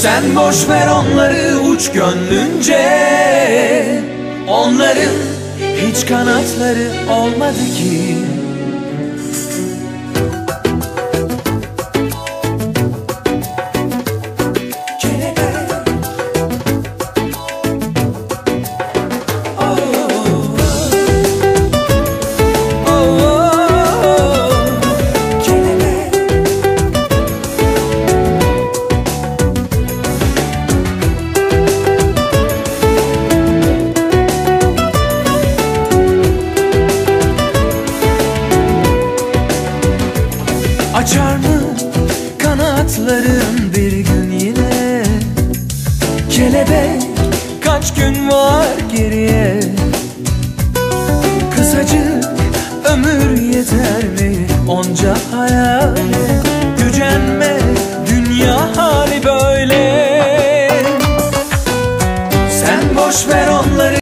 Sen boş ver onları uç gönlünce. Onların hiç kanatları olmadı ki Açar mı kanatların bir gün yine? Kelebek kaç gün var geriye? Kısacık ömür yeter mi onca hayale Gücenme dünya hali böyle. Sen boş ver onları